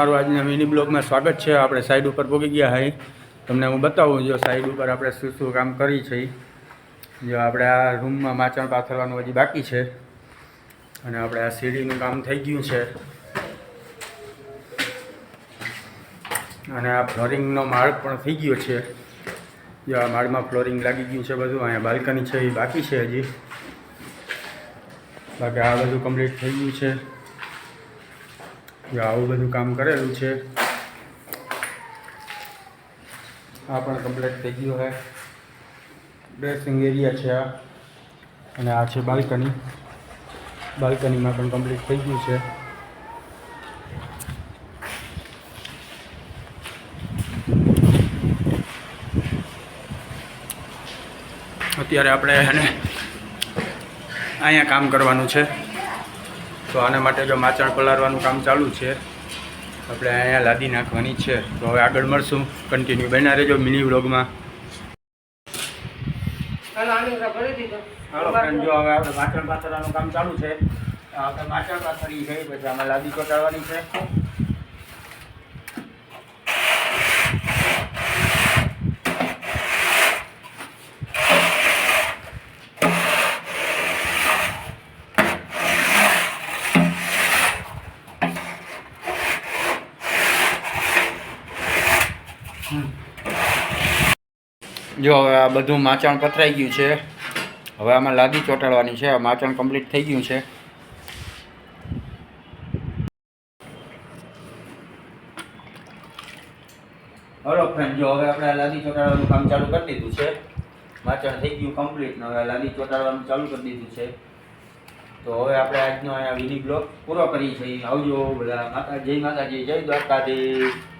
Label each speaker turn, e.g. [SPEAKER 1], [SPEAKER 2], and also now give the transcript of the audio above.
[SPEAKER 1] તમારું આજના મિની બ્લોગમાં સ્વાગત છે. આપણે સાઈડ ઉપર પહોંચી ગયા હઈ. તમને હું બતાવું, જો સાઈડ ઉપર આપણે શું શું કામ કરી છે. જો આપણે આ રૂમમાં માચણ પાથરવાનું હજી બાકી છે. અને આપણે આ સીડીનું કામ થઈ ગયું છે. અને આ ફ્લોરિંગનો માળ પણ થઈ ગયો છે. જો આ માળમાં ફ્લોરિંગ લાગી ગયું છે બધું. અહીંયા બાલ્કની છે, એ બાકી છે હજી. બાકી આ બધું કમ્પ્લીટ થઈ ગયું છે. આવું બધું કામ કરેલું છે. આ પણ કમ્પ્લીટ થઈ ગયું છે. ડ્રેસિંગ એરિયા છે આ. અને આ છે બાલ્કની બાલ્કનીમાં પણ કમ્પ્લીટ થઈ ગયું છે. અત્યારે આપણે એને અહીંયા કામ કરવાનું છે. તો આના માટે જો માચણ પલાળવાનું કામ ચાલુ છે આપણે અહીંયા લાદી નાખવાની છે. તો હવે આગળ મળશું. કન્ટિન્યુ બન્યા રહેજો મિની વ્લોગમાં. હાલો ફ્રેન્ડ જો હવે આપણે માચણ પાથરવાનું કામ ચાલુ છે. આપણે માચણ પાથરી છે પછી આમાં લાદી ચોંટાડવાની છે. જો, હવે આ બધું માચણ પથરાઈ ગયું છે. હવે આમાં લાદી ચોંટાડવાની છે. માચણ કમ્પ્લીટ થઈ ગયું છે. હલો ફ્રેન્ડ જો, હવે આપણે લાદી ચોંટાડવાનું કામ ચાલુ કરી દીધું છે. માચણ થઈ ગયું કમ્પ્લીટ ને હવે લાદી ચોંટાડવાનું ચાલુ કરી દીધું છે. તો હવે આપણે આજનો અહીંયા વિની બ્લોક પૂરો કરીએ છીએ. આવજો બધા માતા, જય માતાજી, જય દ્વારકાધીશ.